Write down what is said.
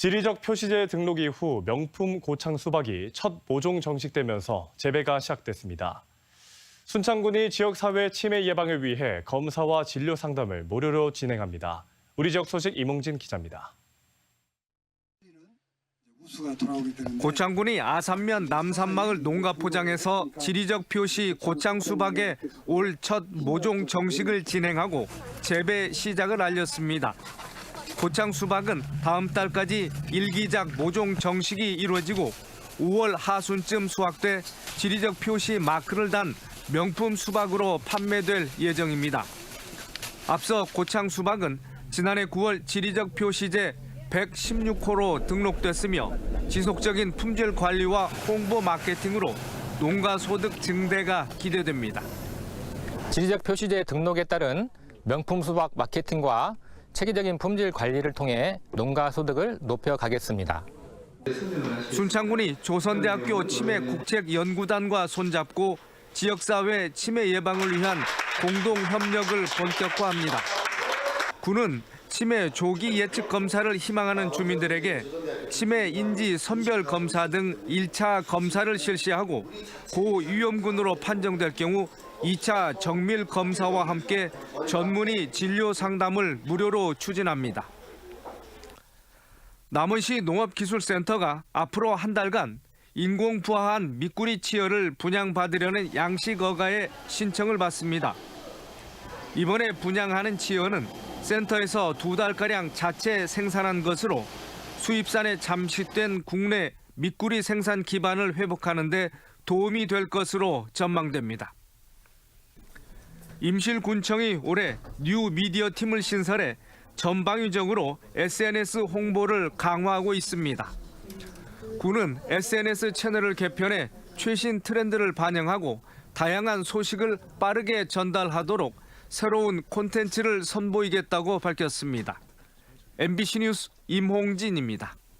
지리적 표시제 등록 이후 명품 고창 수박이 첫 모종 정식되면서 재배가 시작됐습니다. 순창군이 지역사회 치매 예방을 위해 검사와 진료 상담을 무료로 진행합니다. 우리 지역 소식 이몽진 기자입니다. 고창군이 아산면 남산마을 농가 포장에서 지리적 표시 고창 수박의 올 첫 모종 정식을 진행하고 재배 시작을 알렸습니다. 고창 수박은 다음 달까지 일기작 모종 정식이 이루어지고 5월 하순쯤 수확돼 지리적 표시 마크를 단 명품 수박으로 판매될 예정입니다. 앞서 고창 수박은 지난해 9월 지리적 표시제 116호로 등록됐으며 지속적인 품질 관리와 홍보 마케팅으로 농가 소득 증대가 기대됩니다. 지리적 표시제 등록에 따른 명품 수박 마케팅과 체계적인 품질 관리를 통해 농가 소득을 높여 가겠습니다. 순창군이 조선대학교 치매 국책연구단과 손잡고 지역사회 치매 예방을 위한 공동 협력을 본격화합니다. 군은 치매 조기 예측 검사를 희망하는 주민들에게 치매 인지 선별 검사 등 1차 검사를 실시하고 고위험군으로 판정될 경우 2차 정밀 검사와 함께 전문의 진료 상담을 무료로 추진합니다. 남원시 농업기술센터가 앞으로 한 달간 인공 부화한 미꾸리 치어를 분양받으려는 양식 어가의 신청을 받습니다. 이번에 분양하는 치어는 센터에서 두 달가량 자체 생산한 것으로 수입산에 잠식된 국내 미꾸리 생산 기반을 회복하는 데 도움이 될 것으로 전망됩니다. 임실군청이 올해 뉴 미디어 팀을 신설해 전방위적으로 SNS 홍보를 강화하고 있습니다. 군은 SNS 채널을 개편해 최신 트렌드를 반영하고 다양한 소식을 빠르게 전달하도록 새로운 콘텐츠를 선보이겠다고 밝혔습니다. MBC 뉴스 임홍진입니다.